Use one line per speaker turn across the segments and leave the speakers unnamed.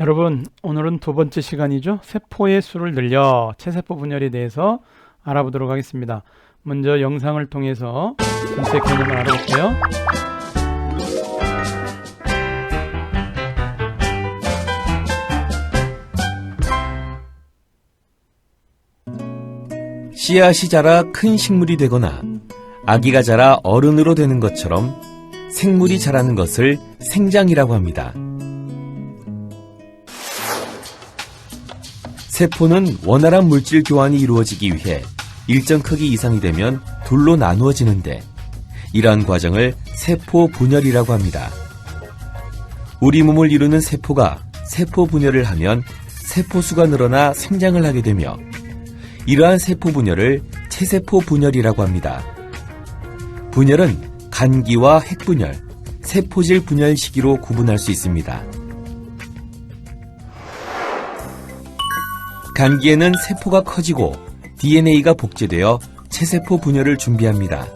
여러분, 오늘은 두 번째 시간이죠. 세포의 수를 늘려 체세포 분열에 대해서 알아보도록 하겠습니다. 먼저 영상을 통해서 전체 개념을 알아볼게요.
씨앗이 자라 큰 식물이 되거나 아기가 자라 어른으로 되는 것처럼 생물이 자라는 것을 생장이라고 합니다. 세포는 원활한 물질 교환이 이루어지기 위해 일정 크기 이상이 되면 둘로 나누어지는데 이러한 과정을 세포 분열이라고 합니다. 우리 몸을 이루는 세포가 세포 분열을 하면 세포수가 늘어나 생장을 하게 되며 이러한 세포 분열을 체세포 분열이라고 합니다. 분열은 간기와 핵분열, 세포질 분열 시기로 구분할 수 있습니다. 간기에는 세포가 커지고 DNA가 복제되어 체세포 분열을 준비합니다.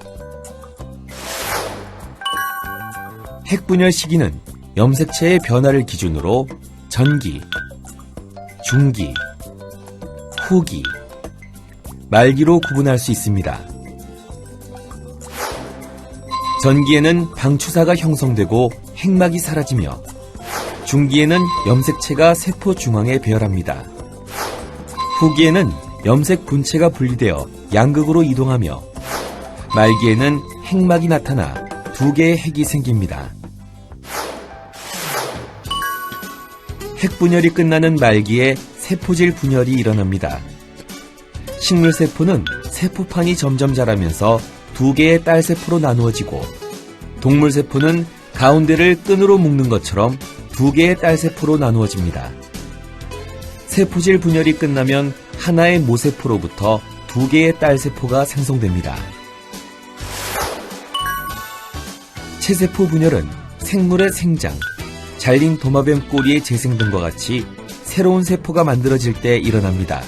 핵분열 시기는 염색체의 변화를 기준으로 전기, 중기, 후기, 말기로 구분할 수 있습니다. 전기에는 방추사가 형성되고 핵막이 사라지며 중기에는 염색체가 세포 중앙에 배열합니다. 후기에는 염색 분체가 분리되어 양극으로 이동하며 말기에는 핵막이 나타나 두 개의 핵이 생깁니다. 핵분열이 끝나는 말기에 세포질 분열이 일어납니다. 식물세포는 세포판이 점점 자라면서 두 개의 딸세포로 나누어지고 동물세포는 가운데를 끈으로 묶는 것처럼 두 개의 딸세포로 나누어집니다. 세포질 분열이 끝나면 하나의 모세포로부터 두 개의 딸세포가 생성됩니다. 체세포 분열은 생물의 생장, 잘린 도마뱀 꼬리의 재생 등과 같이 새로운 세포가 만들어질 때 일어납니다.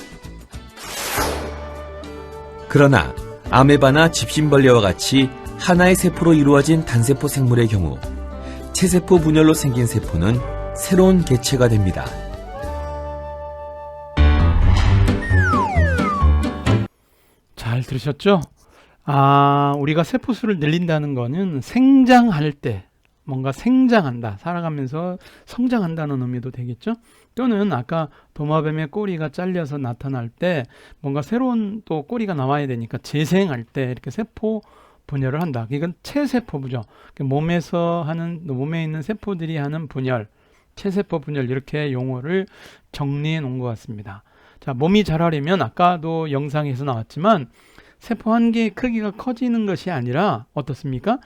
그러나 아메바나 집신벌레와 같이 하나의 세포로 이루어진 단세포 생물의 경우 체세포 분열로 생긴 세포는 새로운 개체가 됩니다.
잘 들으셨죠? 아, 우리가 세포수를 늘린다는 거는 생장할 때, 뭔가 생장한다, 살아가면서 성장한다는 의미도 되겠죠? 또는 아까 도마뱀의 꼬리가 잘려서 나타날 때 뭔가 새로운 또 꼬리가 나와야 되니까 재생할 때 이렇게 세포 분열을 한다. 이건 체세포 부죠. 몸에서 하는, 몸에 있는 세포들이 하는 분열, 체세포 분열 이렇게 용어를 정리해 놓은 것 같습니다. 자, 몸이 자라려면 아까도 영상에서 나왔지만 세포 한 개의 크기가 커지는 것이 아니라 어떻습니까?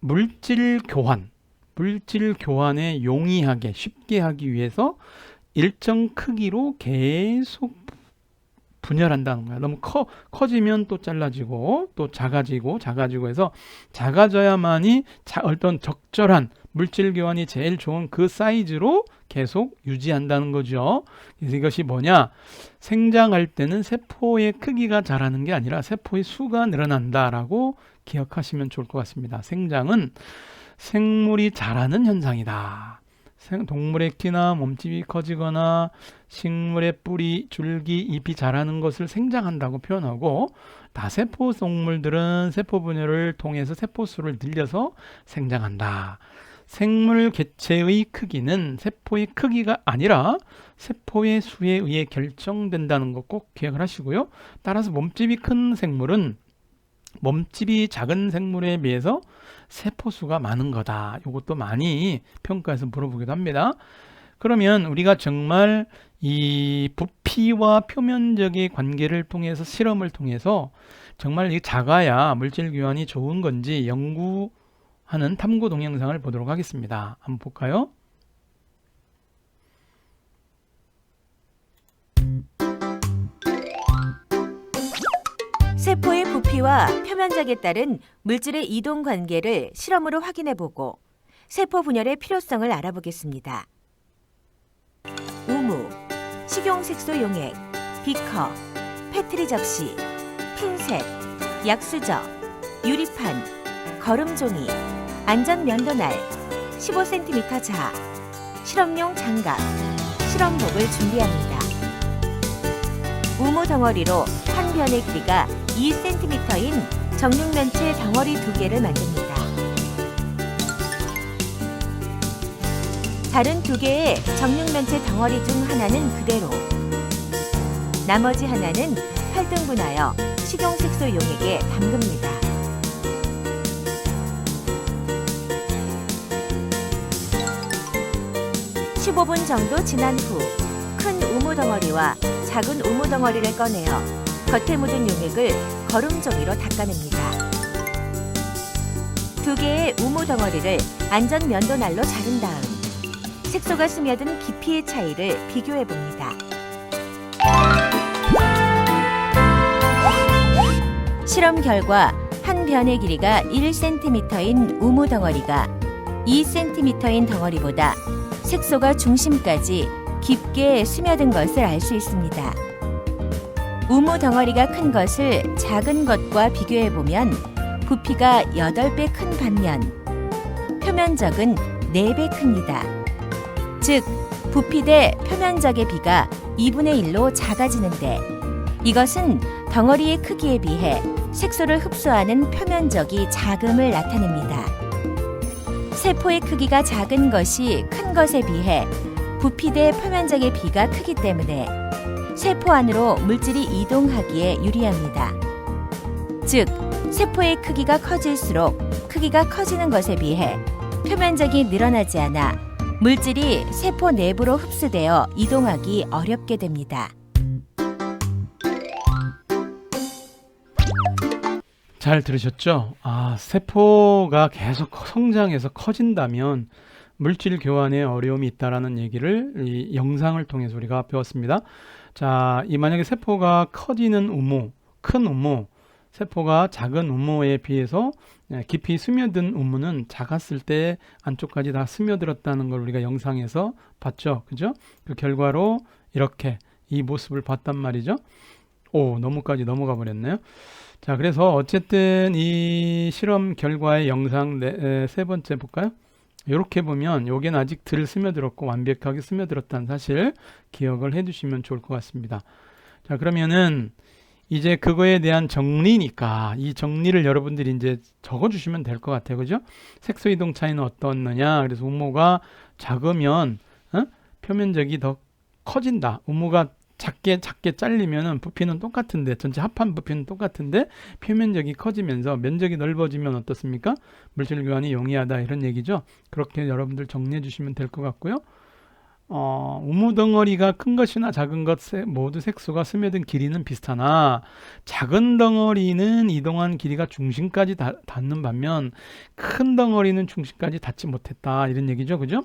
물질 교환, 물질 교환에 용이하게 쉽게 하기 위해서 일정 크기로 계속 분열한다는 거야. 너무 커 커지면 또 잘라지고 또 작아지고 작아지고 해서 작아져야만이 자, 어떤 적절한 물질 교환이 제일 좋은 그 사이즈로 계속 유지한다는 거죠. 이것이 뭐냐? 생장할 때는 세포의 크기가 자라는 게 아니라 세포의 수가 늘어난다라고 기억하시면 좋을 것 같습니다. 생장은 생물이 자라는 현상이다. 생- 동물의 키나 몸집이 커지거나 식물의 뿌리, 줄기, 잎이 자라는 것을 생장한다고 표현하고 다세포 동물들은 세포 분열을 통해서 세포 수를 늘려서 생장한다. 생물 개체의 크기는 세포의 크기가 아니라 세포의 수에 의해 결정된다는 것꼭 기억을 하시고요. 따라서 몸집이 큰 생물은 몸집이 작은 생물에 비해서 세포수가 많은 거다. 이것도 많이 평가해서 물어보기도 합니다. 그러면 우리가 정말 이 부피와 표면적의 관계를 통해서 실험을 통해서 정말 이 작아야 물질 교환이 좋은 건지 연구 하는 탐구 동영상을 보도록 하겠습니다. 한번 볼까요?
세포의 부피와 표면적에 따른 물질의 이동 관계를 실험으로 확인해 보고 세포 분열의 필요성을 알아보겠습니다. 우무, 식용색소 용액, 비커, 페트리 접시, 핀셋, 약수저, 유리판, 거름종이, 안전 면도날, 15cm 자, 실험용 장갑, 실험복을 준비합니다. 우무 덩어리로 한 변의 길이가 2cm인 정육면체 덩어리 두 개를 만듭니다. 다른 두 개의 정육면체 덩어리 중 하나는 그대로, 나머지 하나는 8등분하여 식용색소 용액에 담급니다. (15분) 정도 지난 후 큰 우무 덩어리와 작은 우무 덩어리를 꺼내어 겉에 묻은 용액을 거름 종이로 닦아냅니다. 두 개의 우무 덩어리를 안전 면도날로 자른 다음 색소가 스며든 깊이의 차이를 비교해 봅니다. 실험 결과 한 변의 길이가 1cm인 우무 덩어리가 2cm인 덩어리보다 색소가 중심까지 깊게 스며든 것을 알 수 있습니다. 우무 덩어리가 큰 것을 작은 것과 비교해 보면 부피가 8배 큰 반면 표면적은 4배 큽니다. 즉, 부피 대 표면적의 비가 2분의 1로 작아지는데 이것은 덩어리의 크기에 비해 색소를 흡수하는 표면적이 작음을 나타냅니다. 세포의 크기가 작은 것이 큰 것에 비해 부피 대 표면적의 비가 크기 때문에 세포 안으로 물질이 이동하기에 유리합니다. 즉, 세포의 크기가 커질수록 크기가 커지는 것에 비해 표면적이 늘어나지 않아 물질이 세포 내부로 흡수되어 이동하기 어렵게 됩니다.
잘 들으셨죠? 아, 세포가 계속 커- 성장해서 커진다면 물질 교환에 어려움이 있다라는 얘기를 이 영상을 통해서 우리가 배웠습니다. 자, 이 만약에 세포가 커지는 우모, 큰 우모, 세포가 작은 우모에 비해서 예, 깊이 스며든 우모는 작았을 때 안쪽까지 다 스며들었다는 걸 우리가 영상에서 봤죠. 그죠? 그 결과로 이렇게 이 모습을 봤단 말이죠. 오, 너무까지 넘어가 버렸네요. 자, 그래서 어쨌든 이 실험 결과의 영상 네, 에, 세 번째 볼까요? 이렇게 보면 여기는 아직 덜 스며들었고 완벽하게 스며들었다는 사실 기억을 해두시면 좋을 것 같습니다. 자, 그러면은 이제 그거에 대한 정리니까 이 정리를 여러분들이 이제 적어주시면 될 것 같아요. 그죠? 색소 이동 차이는 어떻느냐? 그래서 우모가 작으면 어? 표면적이 더 커진다. 우모가 작게 작게 잘리면은 부피는 똑같은데 전체 합한 부피는 똑같은데 표면적이 커지면서 면적이 넓어지면 어떻습니까? 물질 교환이 용이하다 이런 얘기죠. 그렇게 여러분들 정리해 주시면 될 것 같고요. 어, 우무 덩어리가 큰 것이나 작은 것 세- 모두 색소가 스며든 길이는 비슷하나 작은 덩어리는 이동한 길이가 중심까지 닿, 닿는 반면 큰 덩어리는 중심까지 닿지 못했다 이런 얘기죠. 그죠?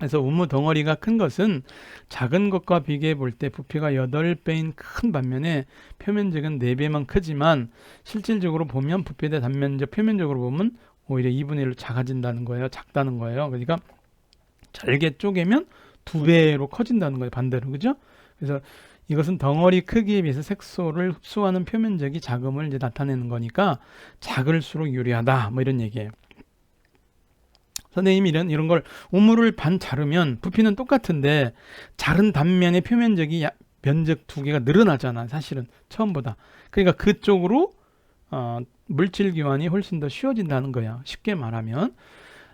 그래서 우무 덩어리가 큰 것은 작은 것과 비교해 볼 때 부피가 8배인 큰 반면에 표면적은 4배만 크지만 실질적으로 보면 부피 대 단면적 표면적으로 보면 오히려 2분의 1로 작아진다는 거예요. 작다는 거예요. 그러니까 잘게 쪼개면 두 배로 커진다는 거예요. 반대로. 그죠? 그래서 이것은 덩어리 크기에 비해서 색소를 흡수하는 표면적이 작음을 이제 나타내는 거니까 작을수록 유리하다. 뭐 이런 얘기예요. 선생님이 이런 이런 걸 우물을 반 자르면 부피는 똑같은데 자른 단면의 표면적이 야- 면적 두 개가 늘어나잖아. 사실은 처음보다. 그러니까 그쪽으로 어, 물질 교환이 훨씬 더 쉬워진다는 거야. 쉽게 말하면.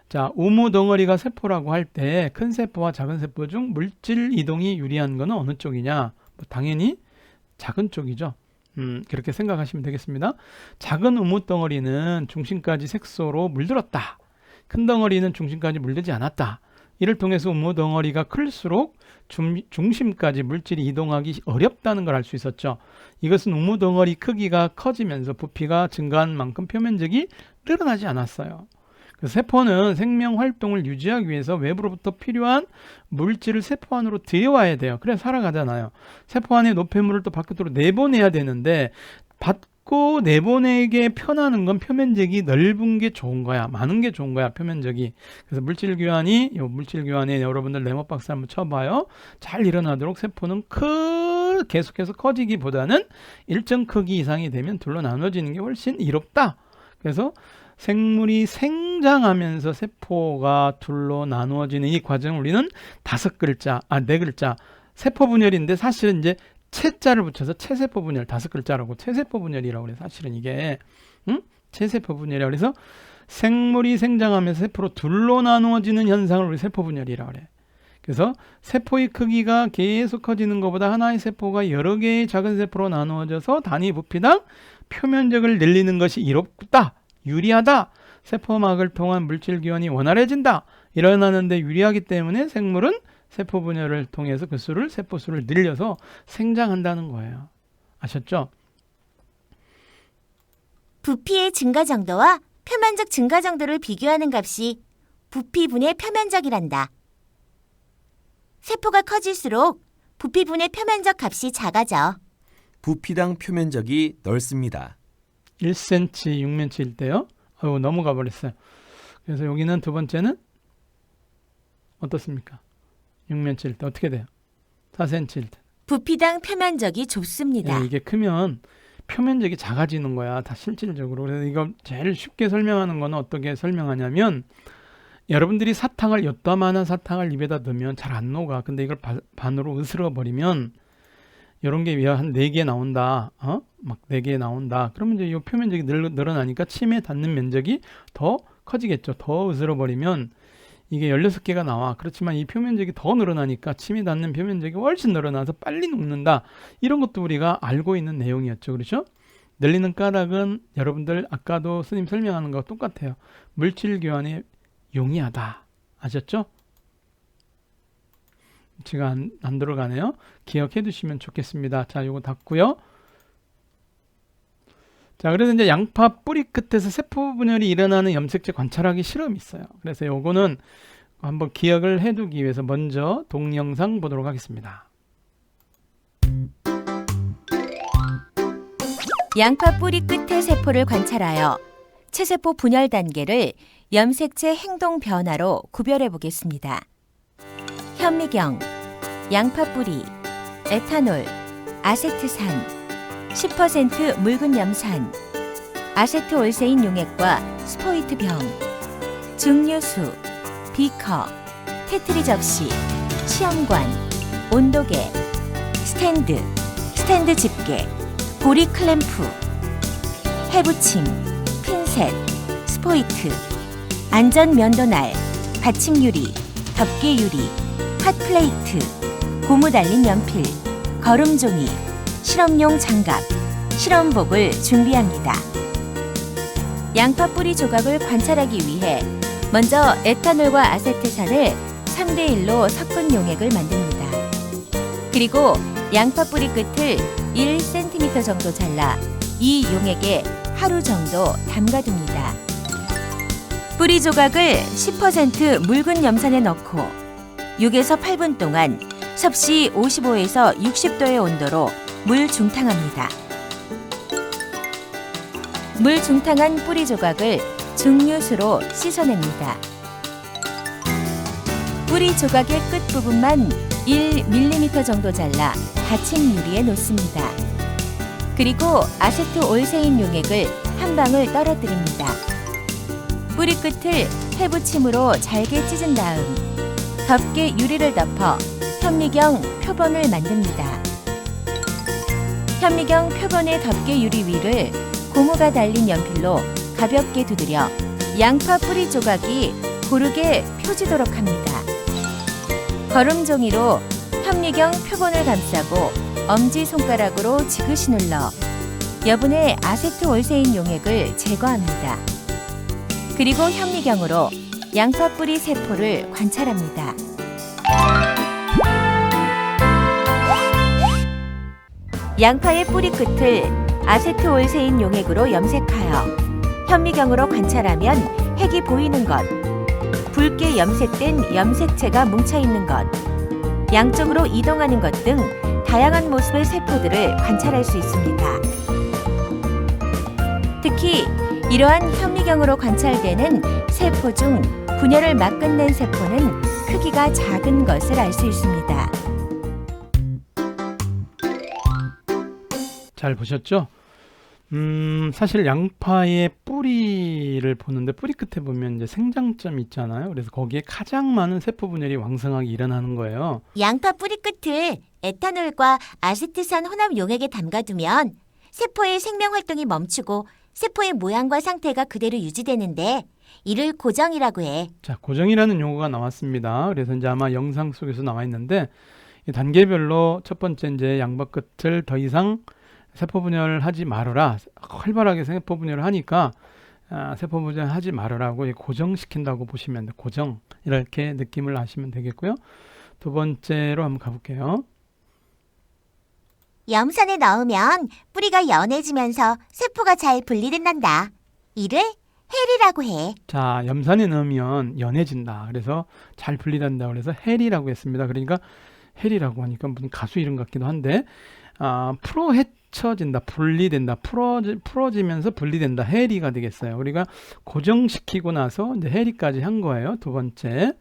자, 우무 덩어리가 세포라고 할 때 큰 세포와 작은 세포 중 물질 이동이 유리한 거는 어느 쪽이냐? 뭐 당연히 작은 쪽이죠. 음, 그렇게 생각하시면 되겠습니다. 작은 우무 덩어리는 중심까지 색소로 물들었다. 큰 덩어리는 중심까지 물들지 않았다. 이를 통해서 우무 덩어리가 클수록 중, 중심까지 물질이 이동하기 어렵다는 걸 알 수 있었죠. 이것은 우무 덩어리 크기가 커지면서 부피가 증가한 만큼 표면적이 늘어나지 않았어요. 그래서 세포는 생명 활동을 유지하기 위해서 외부로부터 필요한 물질을 세포 안으로 들여와야 돼요. 그래 살아가잖아요. 세포 안에 노폐물을 또 바깥으로 내보내야 되는데 받고 내보내게 편하는 건 표면적이 넓은 게 좋은 거야. 많은 게 좋은 거야. 표면적이. 그래서 물질 교환이 요 물질 교환에 여러분들 네모 박스 한번 쳐봐요. 잘 일어나도록 세포는 크 계속해서 커지기보다는 일정 크기 이상이 되면 둘로 나눠지는 게 훨씬 이롭다. 그래서 생물이 생장하면서 세포가 둘로 나누어지는 이 과정을 우리는 다섯 글자, 아, 네 글자, 세포 분열인데 사실은 이제 체자를 붙여서 체세포 분열 다섯 글자라고 체세포 분열이라고 그래. 사실은 이게 응? 체세포 분열이라 그래서 생물이 생장하면서 세포로 둘로 나누어지는 현상을 우리 세포 분열이라고 그래. 그래서 세포의 크기가 계속 커지는 것보다 하나의 세포가 여러 개의 작은 세포로 나누어져서 단위 부피당 표면적을 늘리는 것이 이롭다, 유리하다, 세포막을 통한 물질 교환이 원활해진다, 일어나는데 유리하기 때문에 생물은 세포 분열을 통해서 그 수를 세포 수를 늘려서 생장한다는 거예요. 아셨죠?
부피의 증가 정도와 표면적 증가 정도를 비교하는 값이 부피분의 표면적이란다. 세포가 커질수록 부피분의 표면적 값이 작아져.
부피당 표면적이 넓습니다.
1cm, 6면치일 때요. 아유, 넘어가 버렸어요. 그래서 여기는 두 번째는 어떻습니까? 6면치일 때 어떻게 돼요? 4cm일 때.
부피당 표면적이 좁습니다.
예, 이게 크면 표면적이 작아지는 거야. 다 실질적으로. 그래서 이거 제일 쉽게 설명하는 거는 어떻게 설명하냐면 여러분들이 사탕을 요따만한 사탕을 입에다 넣으면 잘 안 녹아. 근데 이걸 바- 반으로 으스러 버리면 이런 게 한 네 개 나온다. 어? 막 네 개 나온다. 그러면 이제 이 표면적이 늘, 늘어나니까 침에 닿는 면적이 더 커지겠죠. 더 으스러 버리면 이게 16개가 나와. 그렇지만 이 표면적이 더 늘어나니까 침이 닿는 표면적이 훨씬 늘어나서 빨리 녹는다. 이런 것도 우리가 알고 있는 내용이었죠. 그렇죠? 늘리는 까닭은 여러분들 아까도 스님 설명하는 거 똑같아요. 물질 교환에 용이하다. 아셨죠? 제가 안, 안 들어가네요. 기억해 두시면 좋겠습니다. 자, 요거 닫고요. 자, 그래서 이제 양파 뿌리 끝에서 세포 분열이 일어나는 염색체 관찰하기 실험이 있어요. 그래서 요거는 한번 기억을 해두기 위해서 먼저 동영상 보도록 하겠습니다.
양파 뿌리 끝의 세포를 관찰하여 체세포 분열 단계를 염색체 행동 변화로 구별해 보겠습니다. 현미경, 양파 뿌리, 에탄올, 아세트산, 10% 묽은 염산, 아세트올세인 용액과 스포이트 병, 증류수, 비커, 테트리 접시, 시험관, 온도계, 스탠드, 스탠드 집게, 고리 클램프, 해붙임, 핀셋, 스포이트, 안전 면도날, 받침 유리, 덮개 유리, 핫플레이트, 고무 달린 연필, 거름 종이, 실험용 장갑, 실험복을 준비합니다. 양파 뿌리 조각을 관찰하기 위해 먼저 에탄올과 아세트산을 3대 1로 섞은 용액을 만듭니다. 그리고 양파 뿌리 끝을 1cm 정도 잘라 이 용액에 하루 정도 담가둡니다. 뿌리 조각을 10% 묽은 염산에 넣고 6에서 8분 동안 섭씨 55에서 60도의 온도로 물 중탕합니다. 물 중탕한 뿌리 조각을 증류수로 씻어냅니다. 뿌리 조각의 끝부분만 1mm 정도 잘라 받침 유리에 놓습니다. 그리고 아세트 올세인 용액을 한 방울 떨어뜨립니다. 뿌리 끝을 해부침으로 잘게 찢은 다음 덮개 유리를 덮어 현미경 표본을 만듭니다. 현미경 표본의 덮개 유리 위를 고무가 달린 연필로 가볍게 두드려 양파 뿌리 조각이 고르게 펴지도록 합니다. 거름 종이로 현미경 표본을 감싸고 엄지 손가락으로 지그시 눌러 여분의 아세트 올세인 용액을 제거합니다. 그리고 현미경으로 양파 뿌리 세포를 관찰합니다. 양파의 뿌리 끝을 아세트 올세인 용액으로 염색하여 현미경으로 관찰하면 핵이 보이는 것, 붉게 염색된 염색체가 뭉쳐 있는 것, 양쪽으로 이동하는 것 등 다양한 모습의 세포들을 관찰할 수 있습니다. 특히 이러한 현미경으로 관찰되는 세포 중 분열을 막 끝낸 세포는 크기가 작은 것을 알 수 있습니다.
잘 보셨죠? 음, 사실 양파의 뿌리를 보는데 뿌리 끝에 보면 이제 생장점 있잖아요. 그래서 거기에 가장 많은 세포 분열이 왕성하게 일어나는 거예요.
양파 뿌리 끝을 에탄올과 아세트산 혼합 용액에 담가두면 세포의 생명 활동이 멈추고 세포의 모양과 상태가 그대로 유지되는데 이를 고정이라고 해.
자, 고정이라는 용어가 나왔습니다. 그래서 이제 아마 영상 속에서 나와 있는데 이 단계별로 첫 번째 이제 양파 끝을 더 이상 세포 분열하지 말아라. 활발하게 세포 분열을 하니까 아, 세포 분열 하지 말아라고 고정시킨다고 보시면 돼. 고정 이렇게 느낌을 하시면 되겠고요. 두 번째로 한번 가볼게요.
염산에 넣으면 뿌리가 연해지면서 세포가 잘 분리된단다. 이를 헬이라고 해.
자, 염산에 넣으면 연해진다. 그래서 잘 분리된다. 그래서 헬이라고 했습니다. 그러니까 헬이라고 하니까 무슨 가수 이름 같기도 한데, 아, 풀어 헤쳐진다. 분리된다. 풀어지, 풀어지면서 분리된다. 헬이가 되겠어요. 우리가 고정시키고 나서 이제 헬이까지 한 거예요. 두 번째.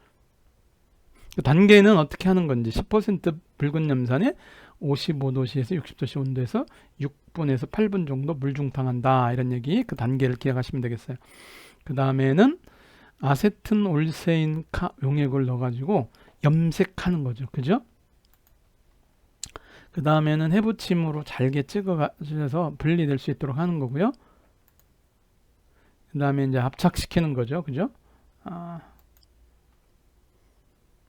그 단계는 어떻게 하는 건지 10% 붉은 염산에 55도씨에서 60도씨 온도에서 6분에서 8분 정도 물중탕한다 이런 얘기 그 단계를 기억하시면 되겠어요. 그 다음에는 아세튼 올세인 카 용액을 넣어가지고 염색하는 거죠, 그죠? 그 다음에는 해부침으로 잘게 찍어가셔서 분리될 수 있도록 하는 거고요. 그 다음에 이제 압착시키는 거죠, 그죠? 아,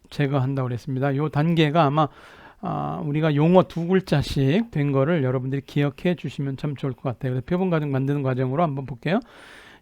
제거한다고 그랬습니다. 요 단계가 아마 아, 우리가 용어 두 글자씩 된 거를 여러분들이 기억해 주시면 참 좋을 것 같아요. 그래서 표본 과정 만드는 과정으로 한번 볼게요.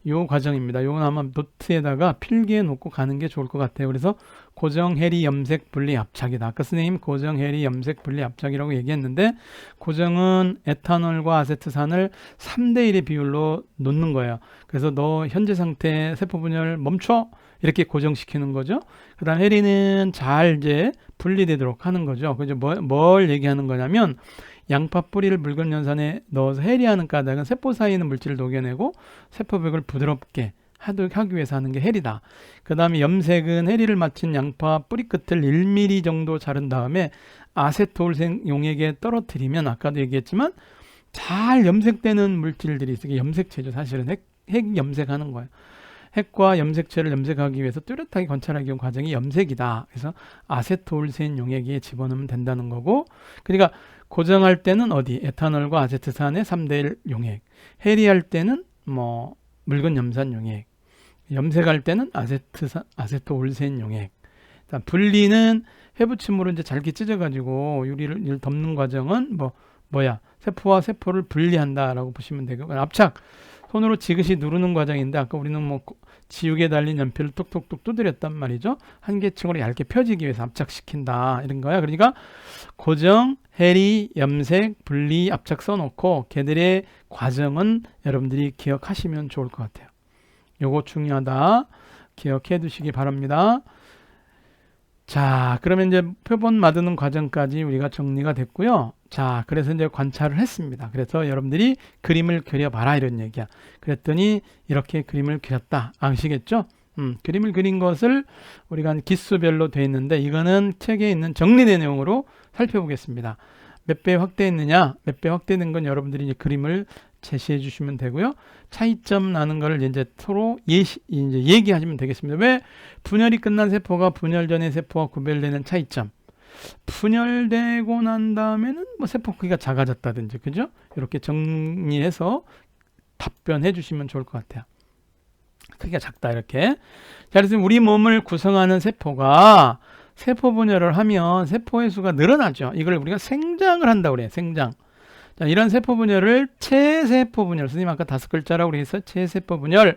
요 과정입니다. 요건 아마 노트에다가 필기해 놓고 가는 게 좋을 것 같아요. 그래서 고정 해리 염색 분리 압착이다. 아까 선생님 고정 해리 염색 분리 압착이라고 얘기했는데 고정은 에탄올과 아세트산을 3대 1의 비율로 놓는 거예요. 그래서 너 현재 상태 세포 분열 멈춰 이렇게 고정시키는 거죠. 그다음 해리는 잘 이제 분리되도록 하는 거죠. 그죠? 뭐, 뭘 얘기하는 거냐면 양파 뿌리를 묽은 연산에 넣어서 해리하는 까닭은 세포 사이에 있는 물질을 녹여내고 세포벽을 부드럽게 하도록 하기 위해서 하는 게 해리다. 그 다음에 염색은 해리를 마친 양파 뿌리 끝을 1mm 정도 자른 다음에 아세톨생 용액에 떨어뜨리면 아까도 얘기했지만 잘 염색되는 물질들이 있어요. 염색체죠. 사실은 핵, 핵 염색하는 거예요. 핵과 염색체를 염색하기 위해서 뚜렷하게 관찰하기 위한 과정이 염색이다. 그래서 아세톨센 용액에 집어넣으면 된다는 거고, 그러니까 고정할 때는 어디? 에탄올과 아세트산의 3대1 용액, 해리할 때는 뭐 묽은 염산 용액, 염색할 때는 아세트산 아세토올센 용액. 일단 분리는 해부침으로 이제 잘게 찢어가지고 유리를 을 덮는 과정은 뭐 뭐야? 세포와 세포를 분리한다라고 보시면 되고 압착 손으로 지그시 누르는 과정인데 아까 우리는 뭐 지우개 달린 연필을 뚝뚝뚝 두드렸단 말이죠. 한 개층으로 얇게 펴지기 위해서 압착시킨다 이런 거야. 그러니까 고정, 해리, 염색, 분리, 압착 써놓고 걔들의 과정은 여러분들이 기억하시면 좋을 것 같아요. 요거 중요하다. 기억해 두시기 바랍니다. 자, 그러면 이제 표본 만드는 과정까지 우리가 정리가 됐고요. 자, 그래서 이제 관찰을 했습니다. 그래서 여러분들이 그림을 그려봐라 이런 얘기야. 그랬더니 이렇게 그림을 그렸다. 아시겠죠? 음, 그림을 그린 것을 우리가 기수별로 돼 있는데 이거는 책에 있는 정리된 내용으로 살펴보겠습니다. 몇 배 확대했느냐? 몇 배 확대된 건 여러분들이 이제 그림을 제시해 주시면 되고요. 차이점 나는 거를 이제 서로 예시, 이제 얘기하시면 되겠습니다. 왜 분열이 끝난 세포가 분열 전의 세포와 구별되는 차이점? 분열되고 난 다음에는 뭐 세포 크기가 작아졌다든지, 그죠? 이렇게 정리해서 답변해 주시면 좋을 것 같아요. 크기가 작다, 이렇게. 자, 그래서 우리 몸을 구성하는 세포가 세포 분열을 하면 세포의 수가 늘어나죠. 이걸 우리가 생장을 한다고 그래요. 생장. 자, 이런 세포 분열을 체세포 분열. 선생님 아까 다섯 글자라고 그래서 체세포 분열.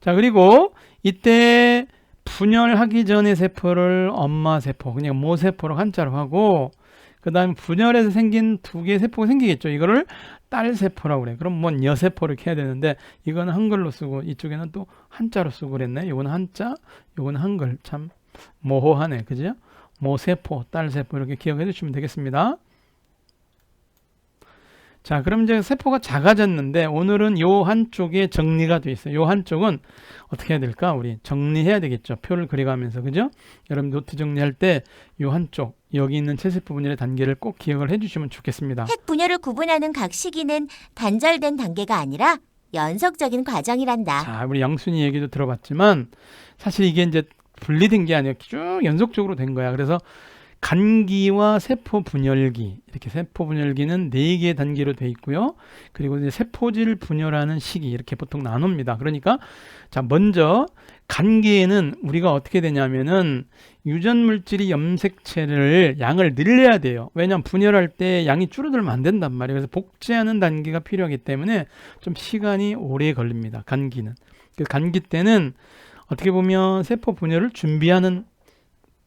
자, 그리고 이때 분열하기 전의 세포를 엄마 세포, 그냥 모세포로 한자로 하고, 그 다음에 분열해서 생긴 두 개의 세포가 생기겠죠. 이거를 딸 세포라고 그래. 그럼 뭔 여세포 이렇게 해야 되는데, 이거는 한글로 쓰고, 이쪽에는 또 한자로 쓰고 그랬네. 이거는 한자, 이거는 한글. 참 모호하네. 그죠? 모세포, 딸 세포 이렇게 기억해 주시면 되겠습니다. 자, 그럼 이제 세포가 작아졌는데 오늘은 요 한쪽에 정리가 돼 있어요. 요 한쪽은 어떻게 해야 될까? 우리 정리해야 되겠죠. 표를 그려가면서 그죠? 여러분 노트 정리할 때 요 한쪽 여기 있는 체세포 분열의 단계를 꼭 기억을 해주시면 좋겠습니다.
핵 분열을 구분하는 각 시기는 단절된 단계가 아니라 연속적인 과정이란다.
자, 우리 영순이 얘기도 들어봤지만 사실 이게 이제 분리된 게 아니라 쭉 연속적으로 된 거야. 그래서 간기와 세포 분열기 이렇게 세포 분열기는 네 개의 단계로 돼 있고요. 그리고 이제 세포질 분열하는 시기 이렇게 보통 나눕니다. 그러니까 자 먼저 간기에는 우리가 어떻게 되냐면은 유전 물질이 염색체를 양을 늘려야 돼요. 왜냐하면 분열할 때 양이 줄어들면 안 된단 말이에요. 그래서 복제하는 단계가 필요하기 때문에 좀 시간이 오래 걸립니다. 간기는. 그 간기 때는 어떻게 보면 세포 분열을 준비하는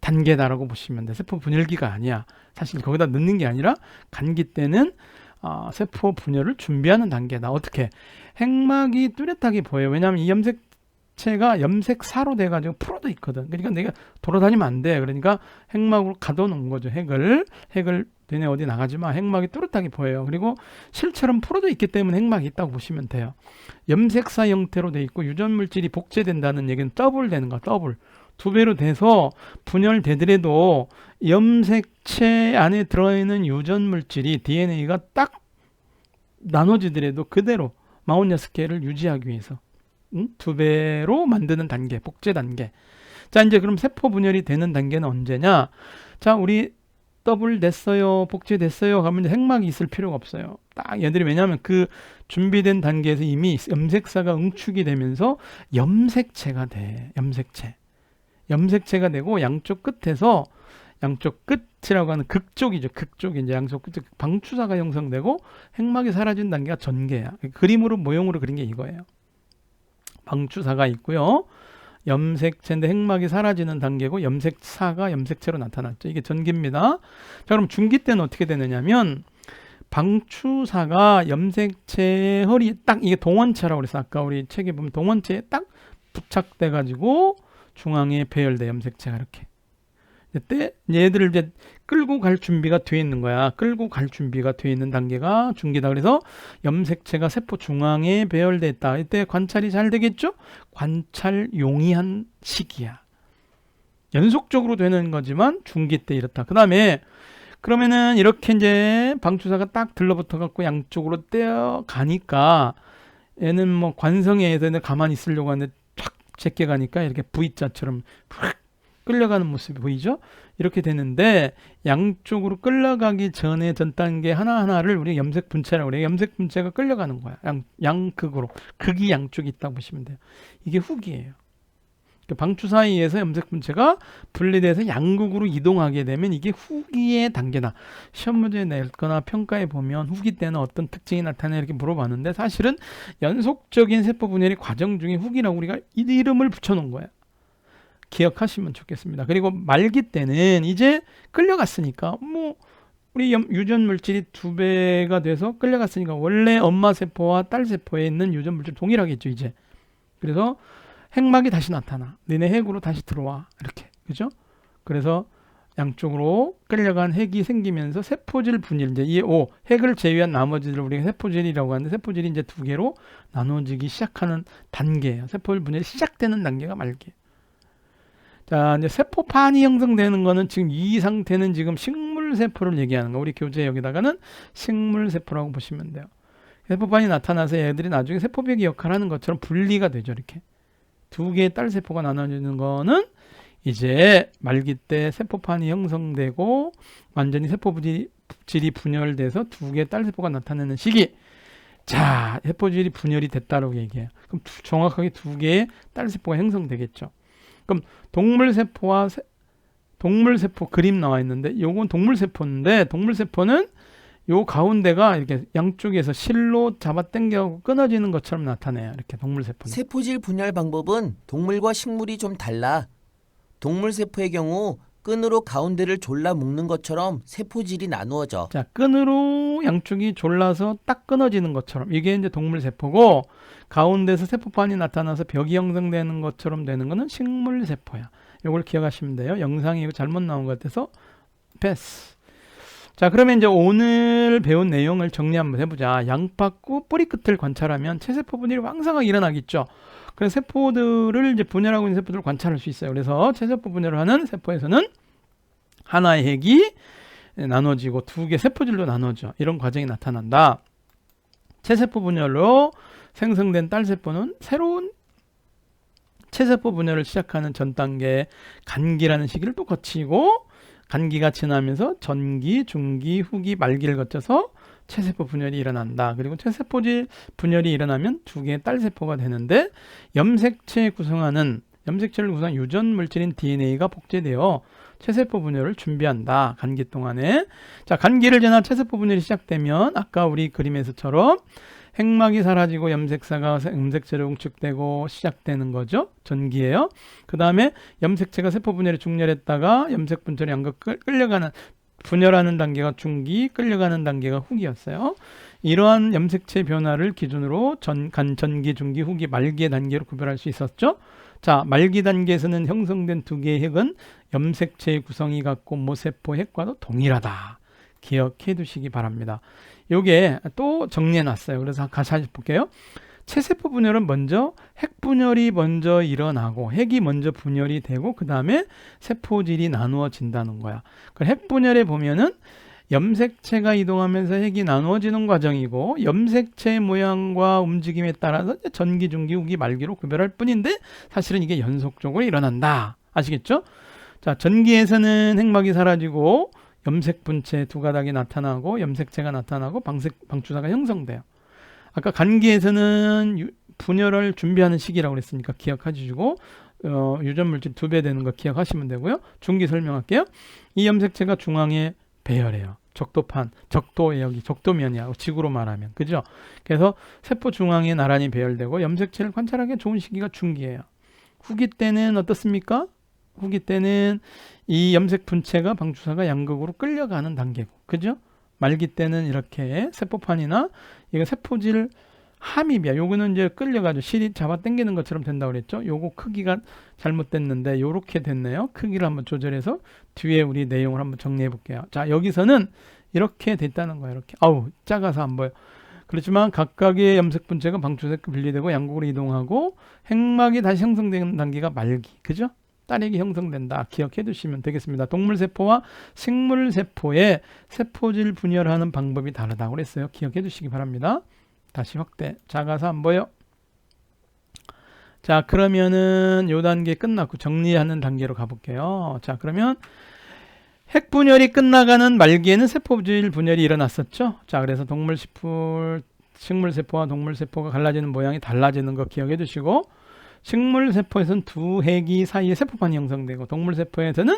단계다라고 보시면 돼요. 세포 분열기가 아니야. 사실 거기다 넣는 게 아니라 간기 때는 어, 세포 분열을 준비하는 단계다. 어떻게? 핵막이 뚜렷하게 보여요. 왜냐하면 이 염색체가 염색사로 돼가지고 풀어져 있거든. 그러니까 내가 돌아다니면 안 돼. 그러니까 핵막으로 가둬놓은 거죠. 핵을 핵을 너네 어디 나가지 마. 핵막이 뚜렷하게 보여요. 그리고 실처럼 풀어져 있기 때문에 핵막이 있다고 보시면 돼요. 염색사 형태로 돼 있고 유전 물질이 복제된다는 얘기는 더블 되는 거야. 더블. 두 배로 돼서 분열되더라도 염색체 안에 들어있는 유전 물질이 DNA가 딱 나눠지더라도 그대로 46개를 유지하기 위해서 음? 두 배로 만드는 단계, 복제 단계. 자, 이제 그럼 세포 분열이 되는 단계는 언제냐? 자, 우리 더블 됐어요, 복제됐어요. 가면 핵막이 있을 필요가 없어요. 딱 얘들이 왜냐하면 그 준비된 단계에서 이미 염색사가 응축이 되면서 염색체가 돼. 염색체. 염색체가 되고 양쪽 끝에서 양쪽 끝이라고 하는 극쪽이죠. 극쪽이 이제 양쪽 끝 방추사가 형성되고 핵막이 사라진 단계가 전개야. 그림으로 모형으로 그린 게 이거예요. 방추사가 있고요. 염색체인데 핵막이 사라지는 단계고 염색사가 염색체로 나타났죠. 이게 전기입니다. 자, 그럼 중기 때는 어떻게 되느냐면 방추사가 염색체의 허리 딱 이게 동원체라고 그래서 아까 우리 책에 보면 동원체에 딱 부착돼 가지고 중앙에 배열돼 염색체가 이렇게. 이때 얘들을 이제 끌고 갈 준비가 돼 있는 거야. 끌고 갈 준비가 돼 있는 단계가 중기다. 그래서 염색체가 세포 중앙에 배열돼 있다. 이때 관찰이 잘 되겠죠? 관찰 용이한 시기야. 연속적으로 되는 거지만 중기 때 이렇다. 그 다음에 그러면은 이렇게 이제 방추사가 딱 들러붙어 갖고 양쪽으로 떼어 가니까 얘는 뭐 관성에서 가만히 있으려고 하는데 쫙 제껴 가니까 이렇게 V자처럼 확 끌려가는 모습이 보이죠? 이렇게 되는데 양쪽으로 끌려가기 전에 전 단계 하나하나를 우리 염색 분체라고 그래요. 염색 분체가 끌려가는 거야. 양, 양극으로. 극이 양쪽이 있다고 보시면 돼요. 이게 후기예요. 그 방추 사이에서 염색 분체가 분리돼서 양극으로 이동하게 되면 이게 후기의 단계다. 시험 문제 냈거나 평가해 보면 후기 때는 어떤 특징이 나타나 이렇게 물어봤는데 사실은 연속적인 세포 분열의 과정 중에 후기라고 우리가 이 이름을 붙여놓은 거야. 기억하시면 좋겠습니다. 그리고 말기 때는 이제 끌려갔으니까 뭐 우리 염- 유전 물질이 두 배가 돼서 끌려갔으니까 원래 엄마 세포와 딸 세포에 있는 유전 물질 동일하겠죠 이제. 그래서 핵막이 다시 나타나. 너네 핵으로 다시 들어와. 이렇게. 그죠? 그래서 양쪽으로 끌려간 핵이 생기면서 세포질 분열 이제 이 오 핵을 제외한 나머지를 우리가 세포질이라고 하는데 세포질이 이제 두 개로 나눠지기 시작하는 단계예요. 세포질 분열이 시작되는 단계가 말기. 자, 이제 세포판이 형성되는 거는 지금 이 상태는 지금 식물 세포를 얘기하는 거. 우리 교재 여기다가는 식물 세포라고 보시면 돼요. 세포판이 나타나서 얘들이 나중에 세포벽이 역할을 하는 것처럼 분리가 되죠. 이렇게. 두 개의 딸 세포가 나눠지는 거는 이제 말기 때 세포판이 형성되고 완전히 세포질이 질이 분열돼서 두 개의 딸 세포가 나타나는 시기. 자, 세포질이 분열이 됐다라고 얘기해요. 그럼 두- 정확하게 두 개의 딸 세포가 형성되겠죠. 그럼 동물 세포와 세- 동물 세포 그림 나와 있는데 요건 동물 세포인데 동물 세포는 요 가운데가 이렇게 양쪽에서 실로 잡아 당겨 끊어지는 것처럼 나타내요. 이렇게 동물 세포는.
세포질 분열 방법은 동물과 식물이 좀 달라. 동물 세포의 경우 끈으로 가운데를 졸라 묶는 것처럼 세포질이 나누어져.
자, 끈으로 양쪽이 졸라서 딱 끊어지는 것처럼 이게 이제 동물 세포고 가운데서 세포판이 나타나서 벽이 형성되는 것처럼 되는 거는 식물 세포야. 요걸 기억하시면 돼요. 영상이 잘못 나온 것 같아서 패스. 자, 그러면 이제 오늘 배운 내용을 정리 한번 해보자. 양파구 뿌리 끝을 관찰하면 체세포 분열이 왕성하게 일어나겠죠. 그래서 세포들을 이제 분열하고 있는 세포들을 관찰할 수 있어요. 그래서 체세포 분열을 하는 세포에서는 하나의 핵이 나눠지고 두 개 세포질로 나눠져. 이런 과정이 나타난다. 체세포 분열로 생성된 딸세포는 새로운 체세포 분열을 시작하는 전 단계 간기라는 시기를 또 거치고 간기가 지나면서 전기, 중기, 후기, 말기를 거쳐서 체세포 분열이 일어난다. 그리고 체세포질 분열이 일어나면 두 개의 딸세포가 되는데 염색체 구성하는 염색체를 구성한 유전 물질인 DNA가 복제되어 체세포 분열을 준비한다. 간기 동안에. 자, 간기를 지나 체세포 분열이 시작되면 아까 우리 그림에서처럼 핵막이 사라지고 염색사가 염색체로 응축되고 시작되는 거죠. 전기예요. 그 다음에 염색체가 세포 분열에 중렬했다가 염색 분열이 양극 끌- 끌려가는 분열하는 단계가 중기, 끌려가는 단계가 후기였어요. 이러한 염색체 변화를 기준으로 전, 간, 전기, 중기, 후기, 말기의 단계로 구별할 수 있었죠. 자, 말기 단계에서는 형성된 두 개의 핵은 염색체의 구성이 같고 모세포 핵과도 동일하다. 기억해 두시기 바랍니다. 요게 또 정리해 놨어요. 그래서 같이 볼게요. 체세포 분열은 먼저 핵 분열이 먼저 일어나고 핵이 먼저 분열이 되고 그 다음에 세포질이 나누어진다는 거야. 그핵 분열에 보면은 염색체가 이동하면서 핵이 나누어지는 과정이고 염색체의 모양과 움직임에 따라서 전기, 중기, 후기, 말기로 구별할 뿐인데 사실은 이게 연속적으로 일어난다. 아시겠죠? 자, 전기에서는 핵막이 사라지고 염색 분체 두 가닥이 나타나고 염색체가 나타나고 방색 방추사가 형성돼요. 아까 간기에서는 유- 분열을 준비하는 시기라고 그랬으니까 기억하시고 어, 유전 물질 두 배 되는 거 기억하시면 되고요. 중기 설명할게요. 이 염색체가 중앙에 배열해요. 적도판, 적도에 여기 적도면이야. 지구로 말하면 그죠? 그래서 세포 중앙에 나란히 배열되고 염색체를 관찰하기 좋은 시기가 중기예요. 후기 때는 어떻습니까? 후기 때는 이 염색 분체가 방주사가 양극으로 끌려가는 단계고, 그죠? 말기 때는 이렇게 세포판이나 이거 세포질 함입이야. 요거는 이제 끌려가지고 실이 잡아 당기는 것처럼 된다고 그랬죠. 요거 크기가 잘못됐는데 요렇게 됐네요. 크기를 한번 조절해서 뒤에 우리 내용을 한번 정리해 볼게요. 자, 여기서는 이렇게 됐다는 거예요. 이렇게. 아우, 작아서 안 보여. 그렇지만 각각의 염색 분체가 방추색 분리되고 양극으로 이동하고 핵막이 다시 형성되는 단계가 말기. 그죠? 딸액이 형성된다. 기억해 두시면 되겠습니다. 동물 세포와 식물 세포의 세포질 분열하는 방법이 다르다고 그랬어요. 기억해 두시기 바랍니다. 다시 확대. 작아서 안 보여. 자, 그러면은 요 단계 끝났고 정리하는 단계로 가볼게요. 자, 그러면 핵 분열이 끝나가는 말기에는 세포질 분열이 일어났었죠. 자, 그래서 동물 식물 식물 세포와 동물 세포가 갈라지는 모양이 달라지는 거 기억해 두시고 식물 세포에서는 두 핵이 사이에 세포판이 형성되고 동물 세포에서는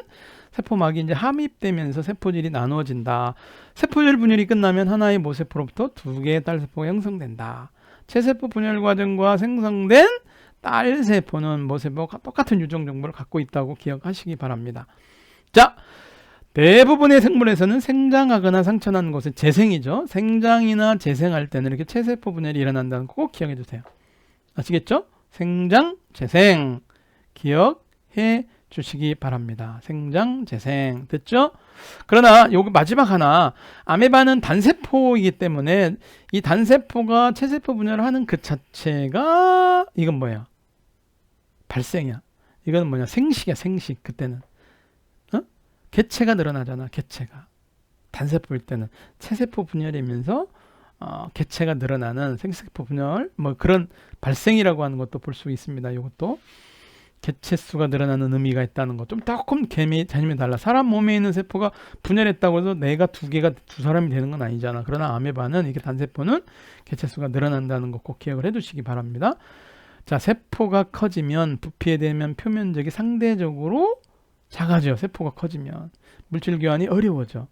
세포막이 이제 함입되면서 세포질이 나누어진다. 세포질 분열이 끝나면 하나의 모세포로부터 두 개의 딸세포가 형성된다. 체세포 분열 과정과 생성된 딸세포는 모세포가 똑같은 유전 정보를 갖고 있다고 기억하시기 바랍니다. 자, 대부분의 생물에서는 생장하거나 상처난 곳은 재생이죠. 생장이나 재생할 때는 이렇게 체세포 분열이 일어난다는 거 꼭 기억해 주세요. 아시겠죠? 생장, 재생. 기억해 주시기 바랍니다. 생장, 재생. 됐죠? 그러나 요거 마지막 하나 아메바는 단세포이기 때문에 이 단세포가 체세포 분열을 하는 그 자체가 이건 뭐야? 발생이야. 이건 뭐냐? 생식이야, 생식. 그때는. 어? 개체가 늘어나잖아, 개체가. 단세포일 때는 체세포 분열이면서 어, 개체가 늘어나는 생세포 분열 뭐 그런 발생이라고 하는 것도 볼 수 있습니다. 이것도 개체 수가 늘어나는 의미가 있다는 거. 좀 조금 개미 개념이 달라. 사람 몸에 있는 세포가 분열했다고 해서 내가 두 개가 두 사람이 되는 건 아니잖아. 그러나 아메바는 이게 단세포는 개체 수가 늘어난다는 거꼭 기억을 해두시기 바랍니다. 자, 세포가 커지면 부피에 되면 표면적이 상대적으로 작아져. 세포가 커지면 물질 교환이 어려워져.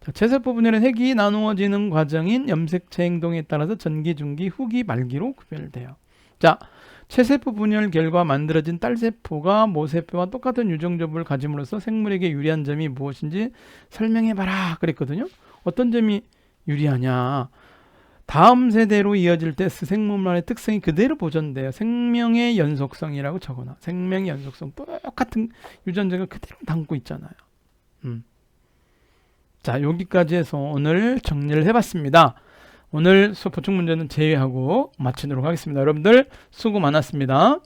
자, 체세포 분열은 핵이 나누어지는 과정인 염색체 행동에 따라서 전기, 중기, 후기, 말기로 구별돼요. 자, 체세포 분열 결과 만들어진 딸세포가 모세포와 똑같은 유전조부를 가짐으로써 생물에게 유리한 점이 무엇인지 설명해봐라 그랬거든요. 어떤 점이 유리하냐? 다음 세대로 이어질 때그 생물만의 특성이 그대로 보존돼요. 생명의 연속성이라고 적어놔. 생명의 연속성 똑같은 유전자가 그대로 담고 있잖아요. 음. 자, 여기까지 해서 오늘 정리를 해봤습니다. 오늘 보충 문제는 제외하고 마치도록 하겠습니다. 여러분들 수고 많았습니다.